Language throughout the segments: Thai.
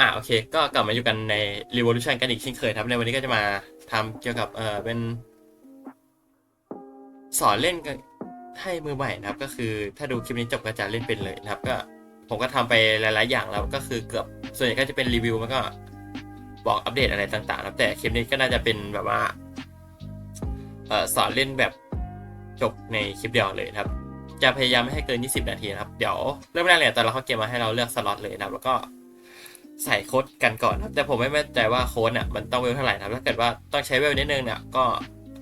อ่าโอเค ก็กลับมาอยู่กันใน Revolution กันอีกเช่นเคยครับ ในวันนี้ก็จะมาทำเกี่ยวกับเออเป็น สอนเล่นกันให้มือใหม่นะครับ ก็คือถ้าดูคลิปนี้จบก็จะเล่นเป็นเลยนะครับ ก็ผมก็ทำไปหลาย ๆ อย่างแล้วก็คือเกือบส่วนใหญ่ก็จะเป็นรีวิวมันก็บอกอัปเดตอะไรต่างๆนะครับแต่คลิปนี้ก็น่าจะเป็นแบบว่าเออสอนเล่นแบบจบในคลิปเดียวเลยครับ จะพยายามไม่ให้เกิน 20 นาทีนะครับ เดี๋ยวเริ่มแรกเลยตอนเราเข้าเกมมาให้เราเลือกสล็อตเลยนะครับ แล้วก็ ใส่โค้ดกันก่อนนะครับ แต่ผมไม่แน่ใจว่าโค้ดเนี่ยมันต้องเวลเท่าไหร่นะครับ ถ้าเกิดว่าต้องใช้เวลนิดนึงเนี่ยก็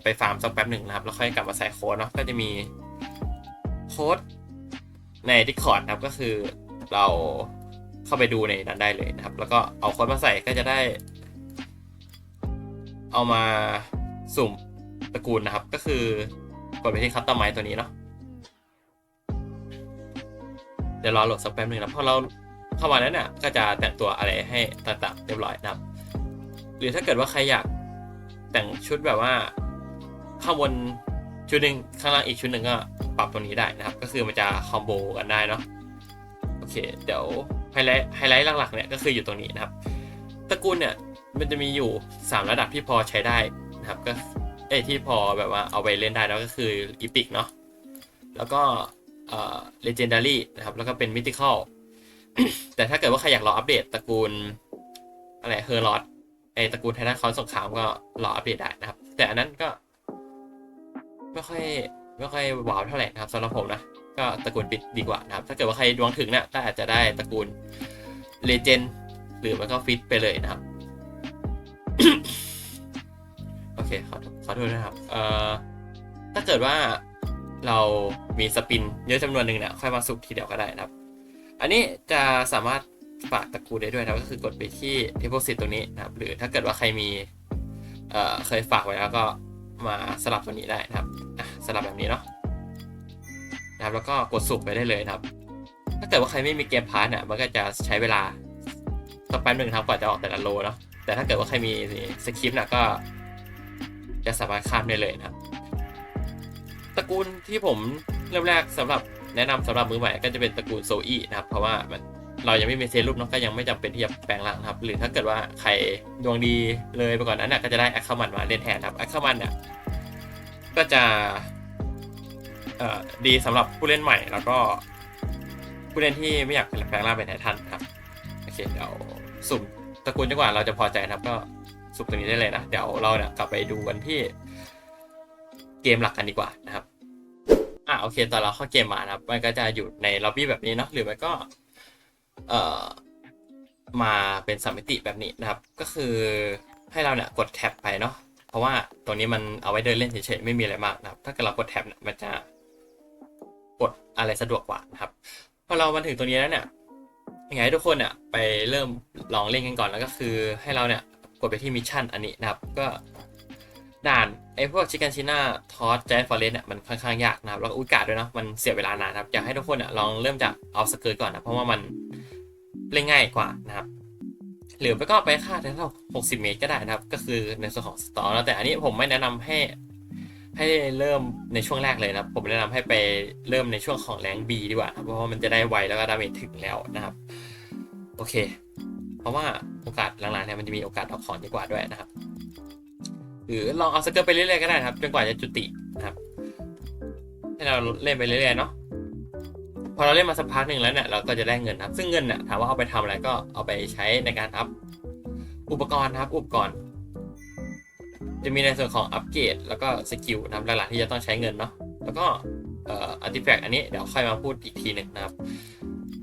ไปฟาร์มสักแป๊บหนึ่งนะครับ แล้วค่อยกลับมาใส่โค้ดเนาะก็จะมีโค้ดใน Discord นะครับก็คือเราเข้าไปดูในนั้นได้เลยนะครับ แล้วก็เอาโค้ดมาใส่ก็จะได้ เอามาสุ่มตระกูลนะครับ ก็คือกดไปที่คัตเตอร์ไมตัวนี้เนาะเดี๋ยวรอโหลดสักแป๊บหนึ่งนะพอเรา เข้ามาแล้วเนี่ยก็จะแต่งตัวอะไรให้ต่างๆเรียบร้อยนะครับ หรือถ้าเกิดว่าใครอยากแต่งชุดแบบว่าข้างบนชุดหนึ่งข้างล่างอีกชุดหนึ่งก็ปรับตรงนี้ได้นะครับ ก็คือมันจะคอมโบกันได้เนาะโอเค เดี๋ยวไฮไลท์ไฮไลท์หลักๆเนี่ยก็คืออยู่ตรงนี้นะครับตระกูลเนี่ยมันจะมีอยู่ 3 ระดับที่พอใช้ได้นะครับก็เอที่พอแบบว่าเอาไปเล่นได้แล้วก็คืออีพิกเนาะแล้วก็เอ่อ legendary นะครับแล้วก็เป็น mythical แต่ถ้าเกิดว่าใครอยากรออัปเดตตระกูลอะไรเฮอร์ลอดไอตระกูลไททันคอนสงครามก็รออัปเดตได้นะครับ แต่อันนั้นก็ ไม่ค่อยไม่ค่อยว้าวเท่าไหร่นะครับสำหรับผมนะก็ตระกูลปิดดีกว่านะครับ ถ้าเกิดว่าใครดวงถึงเนะก็อาจจะได้ตระกูลเลเจนหรือมันก็ฟิตไปเลยนะครับ โอเคขอขอโทษนะครับเอ่อถ้าเกิดว่าเรามีสปินเยอะจำนวนหนึ่งเนี่ยค่อยมาสุกทีเดียวก็ได้นะครับ อันนี้จะสามารถฝากตระกูลได้ด้วยนะก็คือกดไปที่ deposit ตรงนี้นะครับ หรือถ้าเกิดว่าใครมีเอ่อเคยฝากไว้แล้วก็มาสลับตัวนี้ได้นะครับสลับแบบนี้เนาะนะครับแล้วก็กดสุกไปได้เลยนะครับ ถ้าเกิดว่าใครไม่มีเกมพาร์ทเนี่ยมันก็จะใช้เวลาสักแป๊บหนึ่งครับกว่าจะออกแต่ละโลเนาะแต่ถ้าเกิดว่าใครมีสคริปต์เนี่ยก็ จะสามารถข้ามได้เลยนะครับตระกูลที่ผมเริ่มแรกสำหรับ แนะนำสำหรับมือใหม่ก็จะเป็นตระกูลโซอีนะครับ เพราะว่ามันเรายังไม่มีเซรุ่มเนาะก็ยังไม่จำเป็นที่จะแปลงร่างนะครับ หรือถ้าเกิดว่าใครดวงดีเลยไปก่อนนั้นน่ะก็จะได้แอคคามันมาเล่นแทนครับแอคคามันเนี่ยก็จะเอ่อดีสำหรับผู้เล่นใหม่แล้วก็ผู้เล่นที่ไม่อยากแปลงร่างเป็นไททันครับโอเคเดี๋ยวสุ่มตระกูลจังหวะเราจะพอใจนะครับก็สุ่มตัวนี้ได้เลยนะ เดี๋ยวเราเนี่ยกลับไปดูกันที่เกมหลักกันดีกว่านะครับ อะโอเคตอนเราเข้าเกมมานะครับ มันก็จะอยู่ในล็อบบี้แบบนี้เนาะหรือมันก็ เอ่อมาเป็นสามมิติแบบนี้นะครับ ก็คือให้เราเนี่ยกดแท็บไปเนาะเพราะว่าตัวนี้มันเอาไว้เดินเล่นเฉยๆไม่มีอะไรมากนะครับ ถ้าเกิดเรากดแท็บเนี่ยมันจะกดอะไรสะดวกกว่านะครับพอเรามาถึงตัวนี้แล้วเนี่ยยังไงให้ทุกคนเนี่ยไปเริ่มลองเล่นกันก่อนแล้วก็คือให้เราเนี่ยกดไปที่มิชชั่นอันนี้นะครับ ก็ด่าน ไอ้พวกชิค a นชิน่าทอสแจฟอร์เรสเนี่ยมันค่อนข้างยากนะครับ แล้วก็อุยกาดด้วยเนาะมันเสียเวลานานนะครับ อยากให้ทุกคนเนี่ยลองเริ่มจากเอาสเกิร์ตก่อนนะ เพราะว่ามันเล่นง่ายกว่านะครับ หรือไม่ก็ไปค่าแถว60 เมตรก็ได้นะครับ ก็คือในส่วนของสตอร์แล้วแต่อันนี้ผมไม่แนะนำให้ให้เริ่มในช่วงแรกเลยนะผมแนะนำให้ไปเริ่มในช่วงของแรงบีดีกว่า เพราะว่ามันจะได้ไวแล้วก็ดาเมจถึงแล้วนะครับ โอเค เพราะว่าโอกาสหลังๆเนี่ยมันจะมีโอกาสออกของดีกว่าด้วยนะครับ หรือลองเอาสเกิร์ตไปเรื่อยๆก็ได้ครับจนกว่าจะจุตินะครับให้เราเล่นไปเรื่อยๆเนาะพอเราเล่นมาสักพักหนึ่งแล้วเนี่ยเราก็จะได้เงินครับ ซึ่งเงินเนี่ยถามว่าเอาไปทำอะไรก็เอาไปใช้ในการอัพอุปกรณ์นะครับอุปกรณ์ จะมีในส่วนของอัปเกรดแล้วก็สกิลนะครับหลักๆที่จะต้องใช้เงินเนาะแล้วก็อาร์ติแฟกต์อันนี้เดี๋ยวค่อยมาพูดอีกทีหนึ่งนะครับ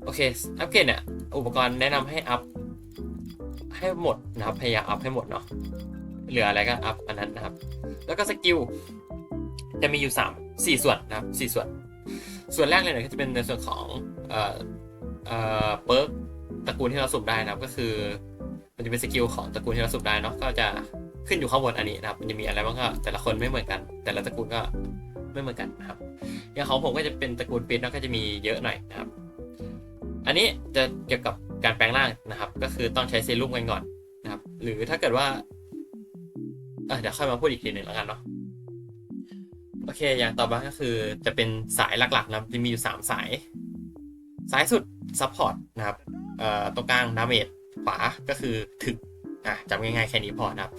โอเคอัปเกรดเนี่ยอุปกรณ์แนะนำให้อัพให้หมดนะครับพยายามอัพให้หมดเนาะ เหลืออะไรก็อัพอันนั้นนะครับ แล้วก็สกิลจะมีอยู่ 3 4 ส่วนนะครับ4ส่วน ส่วนแรกเลยเนี่ยก็จะเป็นในส่วนของเอ่อเอ่อเปิร์กตระกูลที่เราสุ่มได้นะครับก็คือมันจะเป็นสกิลของตระกูลที่เราสุ่มได้เนาะก็จะขึ้นอยู่ข้างบนอันนี้นะครับ มันจะมีอะไรบ้างก็แต่ละคนไม่เหมือนกัน แต่ละตระกูลก็ไม่เหมือนกันนะครับ อย่างของผมก็จะเป็นตระกูลปิดแล้วก็จะมีเยอะหน่อยนะครับ อันนี้จะเกี่ยวกับการแปลงร่างนะครับ ก็คือต้องใช้เซรุ่มกันก่อนนะครับ หรือถ้าเกิดว่า อ่อเดี๋ยวค่อยมาพูดอีกทีหนึ่งแล้วกันเนาะโอเค อย่างต่อมาก็คือจะเป็นสายหลักๆนะจะมีอยู่3สาย สายสุดซัพพอร์ตนะครับเอ่อตรงกลางดาเมจขวาก็คือถึกอะจำง่ายๆแค่นี้พอนะครับ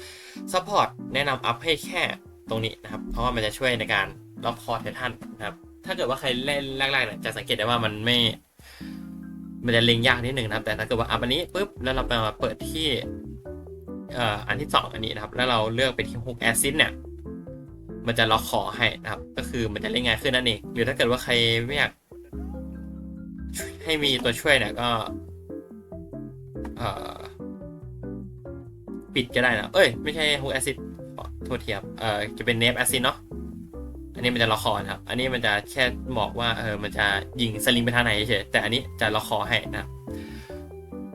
ซัพพอร์ตแนะนำอัพให้แค่ตรงนี้นะครับ เพราะว่ามันจะช่วยในการล็อกคอร์ไททันนะครับ ถ้าเกิดว่าใครเล่นแรกๆเนี่ยจะสังเกตได้ว่ามันไม่ มันจะเล็งยากนิดหนึ่งนะครับ แต่ถ้าเกิดว่าอัพอันนี้ปุ๊บแล้วเราไปมาเปิดที่ อันที่สองอันนี้นะครับ แล้วเราเลือกไปที่ฮุกแอซิดเนี่ย มันจะล็อกคอให้นะครับ ก็คือมันจะเล่นง่ายขึ้นนั่นเอง หรือถ้าเกิดว่าใครไม่อยากให้มีตัวช่วยเนี่ยก็ปิดก็ได้นะ เอ้ย ไม่ใช่ฮุกแอซิดโทษทีครับ เอ่อ จะเป็นเนฟแอซิดเนาะ อันนี้มันจะล็อกคอนะครับ อันนี้มันจะแค่บอกว่า เออ มันจะยิงสลิงไปทางไหนเฉยแต่อันนี้จะล็อกคอให้นะครับ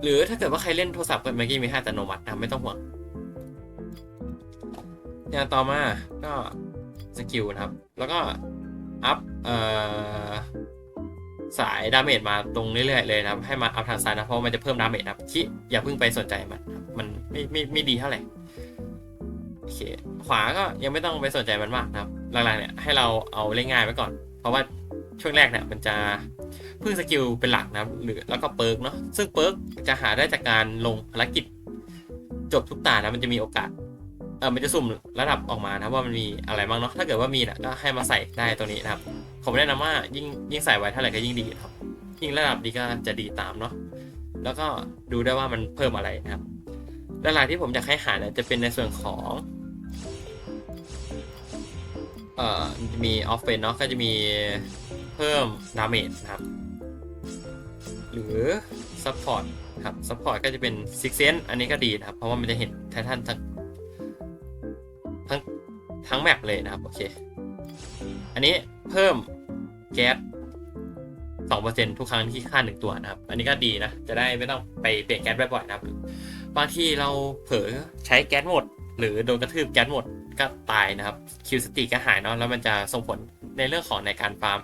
หรือถ้าเกิดว่าใครเล่นโทรศัพท์ก็เมื่อกี้มีให้อัตโนมัตินะไม่ต้องห่วง อย่างต่อมาก็สกิลนะครับ แล้วก็อัพเอ่อสายดาเมจมาตรงเรื่อยๆเลยนะครับ ให้มาอัพทางซ้ายนะเพราะมันจะเพิ่มดาเมจนะครับที่อย่าเพิ่งไปสนใจมัน มันไม่ไม่ไม่ดีเท่าไหร่โอเคขวาก็ยังไม่ต้องไปสนใจมันมากนะครับหลังๆเนี่ยให้เราเอาเล่นง่ายไว้ก่อน เพราะว่าช่วงแรกเนี่ยมันจะ พึ่งสกิลเป็นหลักนะหรือแล้วก็เปิร์กเนาะซึ่งเปิร์กจะหาได้จากการลงภารกิจ จบทุกตานะมันจะมีโอกาสเออมันจะสุ่มระดับออกมานะว่ามันมีอะไรบ้างเนาะถ้าเกิดว่ามีนะก็ให้มาใส่ได้ตรงนี้นะครับผมแนะนำว่ายิ่งยิ่งใส่ไว้เท่าไหร่ก็ยิ่งดีครับ ยิ่งระดับดีก็จะดีตามเนาะแล้วก็ดูได้ว่ามันเพิ่มอะไรนะครับหลักๆที่ผมอยากให้หาเนี่ยจะเป็นในส่วนของเอ่อมีออฟเฟนเนาะก็จะมีเพิ่มดาเมจนะครับ รือซัพพอร์ตครับซัพพอร์ตก็จะเป็นซิกเซนอันนี้ก็ดีนะครับ เพราะว่ามันจะเห็นไททันทั้งทั้งทั้งแมปเลยนะครับ โอเค อันนี้เพิ่มแก๊สสองเปอร์เซ็นทุกครั้งที่ฆ่าหนึ่งตัวนะครับ อันนี้ก็ดีนะ จะได้ไม่ต้องไปเปลี่ยนแก๊สบ่อยๆนะครับ บางทีเราเผลอใช้แก๊สหมด หรือโดนกระทืบแก๊สหมดก็ตายนะครับ คิวสติก็หายเนาะ แล้วมันจะส่งผลในเรื่องของในการฟาร์ม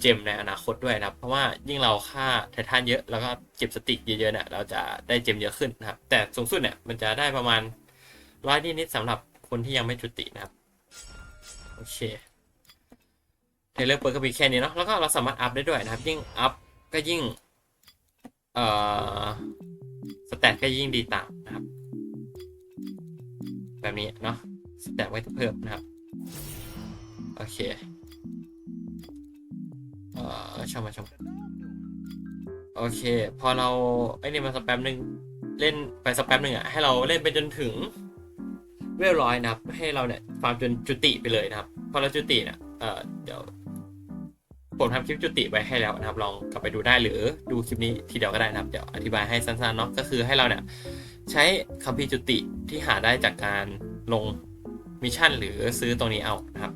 เจมในอนาคตด้วยนะครับเพราะว่ายิ่งเราฆ่าไททันเยอะแล้วก็เก็บสติกเยอะๆเนี่ยเราจะได้เจมเยอะขึ้นนะครับ แต่สูงสุดเนี่ยมันจะได้ประมาณร้อยนิดๆสำหรับคนที่ยังไม่จุตินะครับโอเคในเรื่องเปิดก็มีแค่นี้เนาะแล้วก็เราสามารถอัพได้ด้วยนะครับ ยิ่งอัพก็ยิ่งเอ่อสแตทก็ยิ่งดีตามนะครับ แบบนี้เนาะสแตทไว้เพิ่มนะครับ โอเค เออช่างมาช่างมโอเค พอเราไอ้นี่มาสแปมหนึ่งเล่นไปสแปมหนึ่งอะให้เราเล่นไปจนถึงเวลร้อยนะครับ ให้เราเนี่ยฟาร์มจนจุติไปเลยนะครับ พอเราจุติเนี่ยเอ่อเดี๋ยวผมทำคลิปจุติไว้ให้แล้วนะครับ ลองกลับไปดูได้หรือดูคลิปนี้ทีเดียวก็ได้นะครับ เดี๋ยวอธิบายให้สั้นๆเนาะก็คือให้เราเนี่ยใช้คัมภีร์จุติที่หาได้จากการลงมิชชั่นหรือซื้อตรงนี้เอานะครับ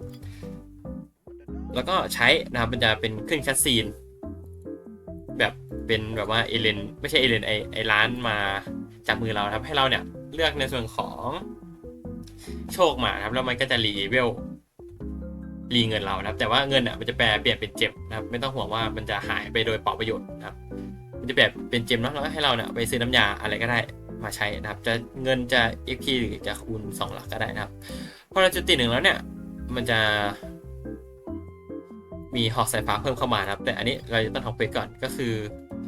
แล้วก็ใช้นะครับมันจะเป็นขึ้นคัสซีน แบบเป็นแบบว่าเอเลนไม่ใช่เอเลนไอไอร้านมาจากมือเราครับให้เราเนี่ยเลือกในส่วนของโชคมาครับแล้วมันก็จะรีเวลรีเงินเรานะครับ แต่ว่าเงินอะมันจะแปลเปลี่ยนเป็นเจมนะครับ ไม่ต้องห่วงว่ามันจะหายไปโดยเปล่าประโยชน์นะครับ มันจะแบบเป็นเจมเนาะแล้วก็ให้เราเนี่ยไปซื้อน้ำยาอะไรก็ได้มาใช้นะครับ จะเงินจะ XP หรือจะคูณ 2 หลักก็ได้นะครับ พอเราจุดติหนึ่งแล้วเนี่ย มันจะ มีหอกสายฟ้าเพิ่มเข้ามานะครับ แต่อันนี้เราจะต้องทำเควสก่อนก็คือ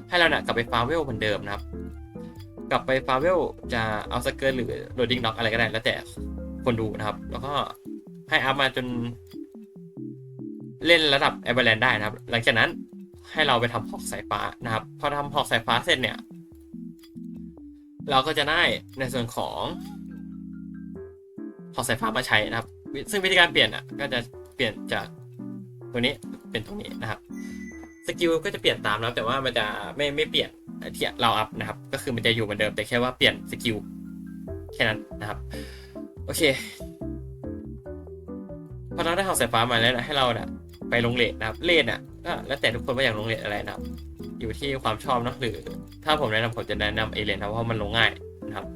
ให้เราเนี่ยกลับไปฟาเวลเหมือนเดิมนะครับ กลับไปฟาเวลจะเอาสเกิร์ตหรือโรดดิ้งน็อกอะไรก็ได้ แล้วแต่คนดูนะครับ แล้วก็ให้อัพมาจน เล่นระดับแอ a เ a นได้นะครับ หลังจากนั้นให้เราไปทำหอกสายฟ้านะครับ พอทำหอกสายฟ้าเสร็จเนี่ย เราก็จะได้ในส่วนของหอกสายฟ้ามาใช้นะครับ ซึ่งวิธีการเปลี่ยนอะก็จะเปลี่ยนจาก ตัวนี้เป็นตรงนี้นะครับสกิลก็จะเปลี่ยนตามนะแต่ว่ามันจะไม่ไม่เปลี่ยนที่เราอัพนะครับ ก็คือมันจะอยู่เหมือนเดิมแต่แค่ว่าเปลี่ยนสกิลแค่นั้นนะครับ โอเคพอเราได้หอกสายฟ้ามาแล้วนะให้เราเนี่ยไปลงเลทนะครับเลทเนี่ยก็แล้วแต่ทุกคนว่าอยากลงเลทอะไรนะครับ อยู่ที่ความชอบเนาะหรือ ถ้าผมแนะนำผมจะแนะนำเอเลนนะเพราะมันลงง่ายนะครับ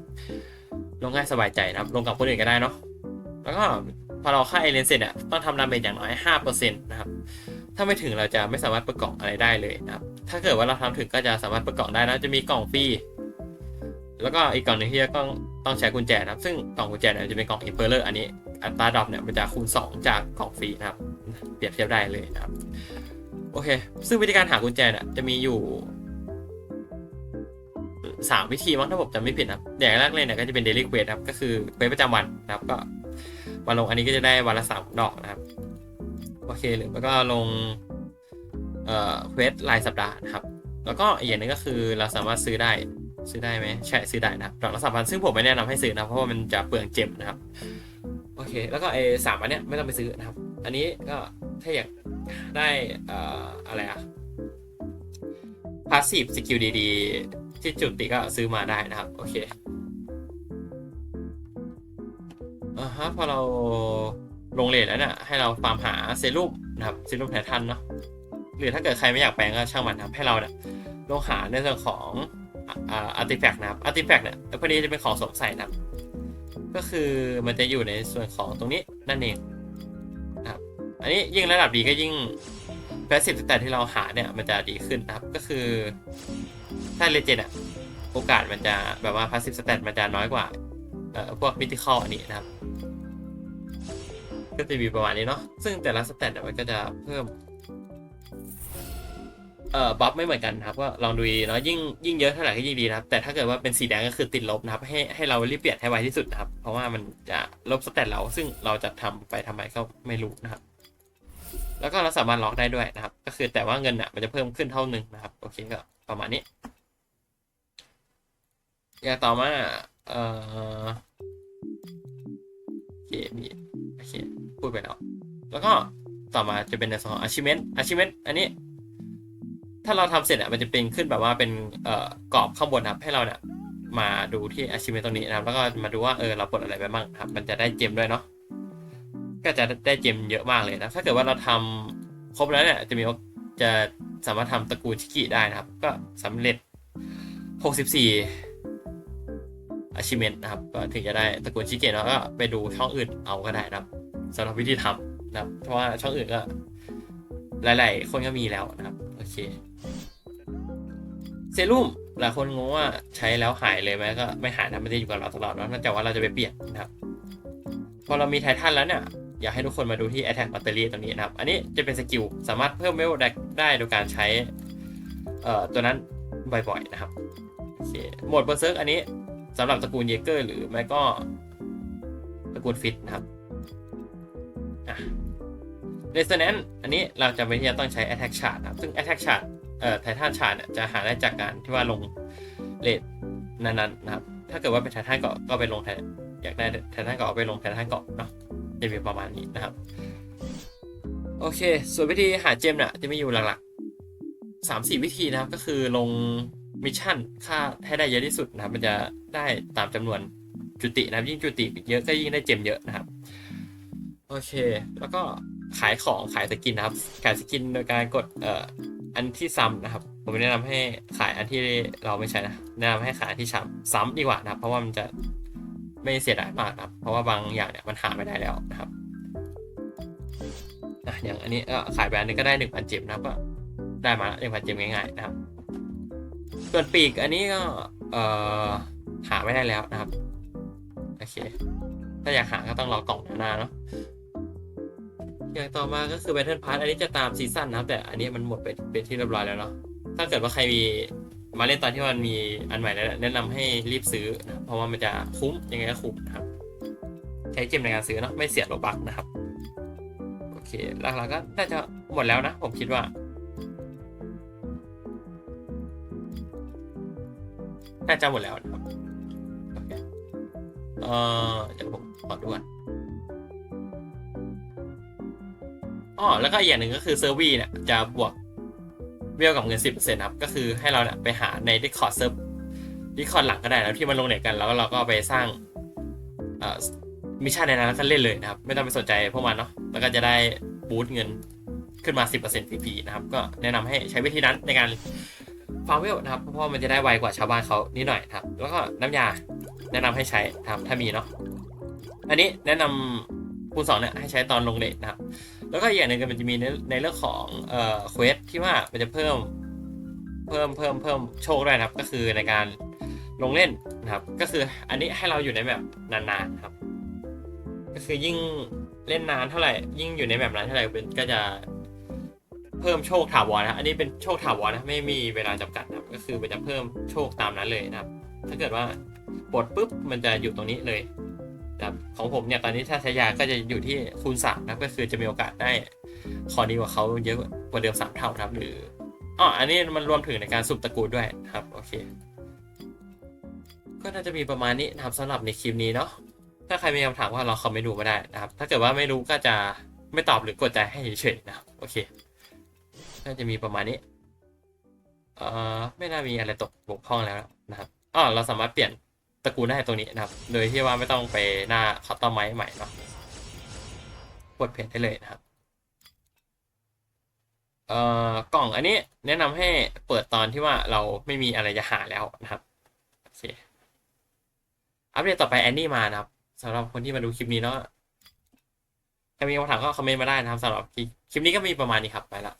ลงง่ายสบายใจนะครับ ลงกับคนอื่นก็ได้เนาะแล้วก็ พอเราค่าเอเลนเสร็จเนี่ยต้องทำดาเมจอย่างน้อย 5%นะครับ ถ้าไม่ถึงเราจะไม่สามารถประกอบอะไรได้เลยนะครับ ถ้าเกิดว่าเราทำถึงก็จะสามารถประกอบได้นะจะมีกล่องฟรีแล้วก็อีกกล่องหนึงที่จะต้องต้องใช้กุญแจนะครับ ซึ่งกล่องกุญแจเนี่ยจะเป็นกล่องอิมเพลเลอร์อันนี้อัตราดรอปเนี่ยมันจะคูณ 2 จากกล่องฟรีนะครับ เปรียบเทียบได้เลยนะครับ โอเค ซึ่งวิธีการหากุญแจเนี่ยจะมีอยู่สามวิธีมั้งถ้าผมจำไม่ผิดนะครับอย่างแรกเลยเนี่ยก็จะเป็นเดลี่เควสครับก็คือเควสประจำวันนะครับ ก็ วันลงอันนี้ก็จะได้วันละสามดอกนะครับ โอเคหรือแล้วก็ลงเอ่อเควสรายสัปดาห์นะครับ แล้วก็อีกอย่างหนึงก็คือเราสามารถซื้อได้ซื้อได้ไหมใช่ซื้อได้นะครับดอกละสามพันซึ่งผมไม่แนะนำให้ซื้อนะเพราะว่ามันจะเปลืองเจมนะครับโอเค แล้วก็ไอ้สามอันเนี้ยไม่ต้องไปซื้อนะครับ อันนี้ก็ถ้าอยากได้เอ่ออะไรอะพาสซีฟสกิลดีๆ ที่จุดติก็ซื้อมาได้นะครับ โอเค อ่าฮะพอเราลงเลทแล้วเนี่ยให้เราฟาร์มหาเซรุ่มนะครับเซรุ่มไททันเนาะหรือถ้าเกิดใครไม่อยากแปลงก็ช่างมันนะครับให้เราเนี่ยลงหาในส่วนของอาอาร์ติแฟกต์นะครับอาร์ติแฟกต์เนี่ยพอดีจะเป็นของสวมใส่นะครับก็คือมันจะอยู่ในส่วนของตรงนี้นั่นเองนะครับอันนี้ยิ่งระดับดีก็ยิ่งแพสซีฟแต่ที่เราหาเนี่ยมันจะดีขึ้นนะครับก็คือถ้าเลเจนอะโอกาสมันจะแบบว่าพาสซีฟสแตทมันจะน้อยกว่าเอ่อพวกมิติคอลอันนี้นะครับ ก็จะมีประมาณนี้เนาะซึ่งแต่ละสแตทเนี่ยมันก็จะเพิ่มเอ่อบัฟไม่เหมือนกันนะครับก็ลองดูดีเนาะยิ่งยิ่งเยอะเท่าไหร่ก็ยิ่งดีนะครับแต่ถ้าเกิดว่าเป็นสีแดงก็คือติดลบนะครับให้ให้เรารีบเปลี่ยนให้ไวที่สุดนะครับ เพราะว่ามันจะลบสแตทเราซึ่งเราจะทำไปทำไมก็ไม่รู้นะครับ แล้วก็เราสามารถล็อกได้ด้วยนะครับ ก็คือแต่ว่าเงินอะมันจะเพิ่มขึ้นเท่านึงนะครับโอเคก็ประมาณนี้ อย่างต่อมาเอ่อเคมีโอเค พูดไปแล้ว แล้วก็ต่อมาจะเป็นในส่วนของ achievement achievement อันนี้ ถ้าเราทำเสร็จอะมันจะเป็นขึ้นแบบว่าเป็นเอ่อกรอบข้างบนนะครับให้เราเนี่ยมาดูที่ achievement ตรงนี้นะครับ แล้วก็มาดูว่าเออเราปลดอะไรไปบ้างครับ มันจะได้เจมด้วยเนาะก็จะได้เจมเยอะมากเลยนะ ถ้าเกิดว่าเราทำครบแล้วเนี่ยจะมีจะสามารถทำตระกูลชิกิได้นะครับ ก็สำเร็จ 64 achievement นะครับ ก็ถึงจะได้ตระกูลชิกิแล้วก็ไปดูช่องอื่นเอาก็ได้นะครับ สำหรับวิธีทำนะครับ เพราะว่าช่องอื่นก็ หลาย ๆ คนก็มีแล้วนะครับ โอเค เซรุ่มหลายคนงงว่าใช้แล้วหายเลยไหมก็ไม่หายนะมันจะอยู่กับเราตลอดนะนอกจากว่าเราจะไปเปลี่ยนนะครับ พอเรามีไททันแล้วเนี่ยอยากให้ทุกคนมาดูที่ Attack Battery ตรงนี้นะครับ อันนี้จะเป็นสกิลสามารถเพิ่มเวลได้ได้โดยการใช้เอ่อตัวนั้นบ่อยๆนะครับโอเคหมดเบอร์เซิร์กอันนี้สำหรับตระกูลเยเกอร์หรือไม่ก็ตระกูลฟิตนะครับ เรสเนนอันนี้เราจะไม่จะต้องใช้ Attack Chart นะครับ ซึ่ง Attack Chart เอ่อไททันชาร์เนี่ยจะหาได้จากการที่ว่าลงเลทนั้นๆนะครับ ถ้าเกิดว่าเป็นไททันก็ก็ไปลงไทอยากได้ไททันเอาะไปลงไททันก่อนเนาะจะมีประมาณนี้นะครับ โอเค ส่วนวิธีหาเจมเนี่ยจะมีอยู่หลักๆสามสี่วิธีนะครับ ก็คือลงมิชชั่นค่าให้ได้เยอะที่สุดนะครับ มันจะได้ตามจำนวนจุตินะครับ ยิ่งจุติเยอะก็ยิ่งได้เจมเยอะนะครับ โอเค แล้วก็ขายของขายสกินนะครับ ขายสกินโดยการกดเอ่ออันที่ซ้ำนะครับ ผมแนะนำให้ขายอันที่เราไม่ใช้นะแนะนำให้ขายที่ซ้ำซ้ำดีกว่านะครับ เพราะว่ามันจะไม่เสียดายมากนะครับ เพราะว่าบางอย่างเนี่ยมันหาไม่ได้แล้วนะครับอะอย่างอันนี้ก็ขายแบรนด์นี้ก็ได้หนึ่งพันเจมนะครับก็ได้มาหนึ่งพันเจมง่ายๆนะครับ ส่วนปีกอันนี้ก็เอ่อหาไม่ได้แล้วนะครับโอเคถ้าอยากหาก็ต้องรอกล่องหน้าเนาะ อย่างต่อมาก็คือ Battle Pass อันนี้จะตามซีซั่นนะครับแต่อันนี้มันหมดไปเป็นที่เรียบร้อยแล้วเนาะถ้าเกิดว่าใครมีมาเล่นตอนที่มันมีอันใหม่แล้วแนะนำให้รีบซื้อนะเพราะว่ามันจะคุ้มยังไงก็คุ้มนะครับ ใช้เกมในการซื้อเนาะไม่เสียโลบักนะครับ โอเคหลักๆก็น่าจะหมดแล้วนะ ผมคิดว่าน่าจะหมดแล้วนะครับโอเคเอ่อเดี๋ยวผมขอดูก่อน อ๋อแล้วก็อีกอย่างหนึ่งก็คือเซอร์วีเนี่ยจะบวกเวลกับเงิน10%ครับ ก็คือให้เราเนี่ยไปหาใน Discord เซิร์ฟ Discord หลังก็ได้แล้วที่มันลงเน็ตกันแล้วเราก็ไปสร้างเอ่อมิชชั่นในนั้นแล้วก็เล่นเลยนะครับ ไม่ต้องไปสนใจพวกมันเนาะแล้วก็จะได้บูสต์เงินขึ้นมา 10%ฟรีๆนะครับ ก็แนะนำให้ใช้วิธีนั้นในการฟาร์มเวลนะครับ เพราะว่ามันจะได้ไวกว่าชาวบ้านเขานิดหน่อยครับ แล้วก็น้ำยาแนะนำให้ใช้ครับถ้ามีเนาะอันนี้แนะนำคูณสองเนี่ยให้ใช้ตอนลงเลทนะครับ แล้วก็อย่างหนึ่งก็มันจะมีในในเรื่องของเอ่อเควสที่ว่ามันจะเพิ่มเพิ่มเพิ่มเพิ่มโชคด้วยนะครับ ก็คือในการลงเล่นนะครับ ก็คืออันนี้ให้เราอยู่ในแบบนานๆครับ ก็คือยิ่งเล่นนานเท่าไหร่ ยิ่งอยู่ในแบบนั้นเท่าไหร่เป็นก็จะเพิ่มโชคถาวรนะอันนี้เป็นโชคถาวรนะไม่มีเวลาจำกัดนะครับ ก็คือมันจะเพิ่มโชคตามนั้นเลยนะครับ ถ้าเกิดว่าปลดปุ๊บมันจะอยู่ตรงนี้เลย นะครับของผมเนี่ยตอนนี้ถ้าใช้ยาก็จะอยู่ที่คูณสามนะก็คือจะมีโอกาสได้คอดีกว่าเขาเยอะกว่าเดิมสามเท่าครับหรืออ๋ออันนี้มันรวมถึงในการสุ่มตระกูลด้วยครับโอเค ก็น่าจะมีประมาณนี้นะครับสำหรับในคลิปนี้เนาะถ้าใครมีคำถามว่าเราคอมเมนต์ดูมาได้นะครับ ถ้าเกิดว่าไม่รู้ก็จะไม่ตอบหรือกดใจให้เฉยๆนะโอเคน่าจะมีประมาณนี้เอ่อไม่น่ามีอะไรตกบกพร่องแล้วนะครับอ๋อเราสามารถเปลี่ยน ตระกูลได้ตรงนี้นะครับ โดยที่ว่าไม่ต้องไปหน้าคัตเตอร์ไม้ใหม่เนาะกดเพจได้เลยนะครับเอ่อกล่องอันนี้แนะนำให้เปิดตอนที่ว่าเราไม่มีอะไรจะหาแล้วนะครับโอเคอัปเดตต่อไปแอนนี่มานะครับสำหรับคนที่มาดูคลิปนี้เนาะถ้ามีคำถามก็คอมเมนต์มาได้นะครับสำหรับคลิปนี้ก็มีประมาณนี้ครับไปละ